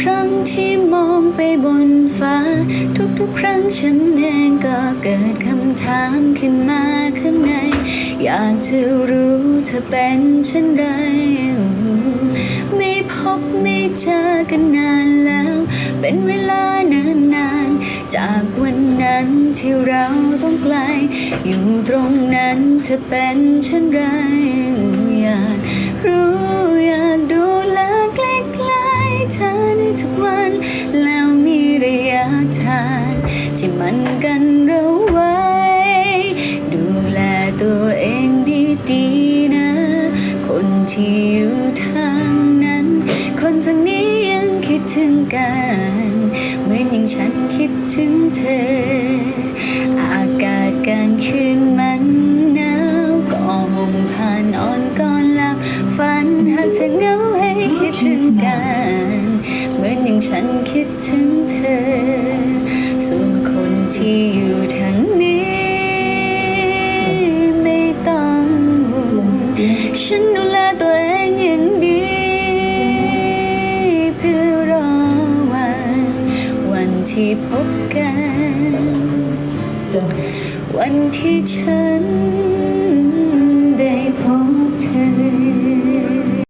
ครั้งที่มองไปบนฟ้า ทุกๆ ครั้งฉันเองก็เกิดคำถามขึ้นมาข้างใน อยากจะรู้เธอเป็นเช่นไร ไม่พบไม่เจอกันนานแล้ว เป็นเวลานานนานๆจากวันนั้นที่เราต้องไกล อยู่ตรงนั้นเธอเป็นเช่นไรอยาก แล้วมีระยะทางที่มันกันเราไว้ ดูแลตัวเองดีๆนะ คนที่อยู่ทางนั้น คนทางนี้ยังคิดถึงกันเหมือนอย่างฉันคิดถึงเธอ อากาศกลางคืนมันหนาวก็ห่มผ่านอ่อนก่อนหลับฝันหากเธอเหงาให้คิดถึงกัน งฉันคิดถึงเธอ ส่วนคนที่อยู่ทางนี้ ไม่ต้องห่วงฉันดูแลตัวเองอย่างดี เพื่อรอวัน วันที่พบกัน วันที่ฉัน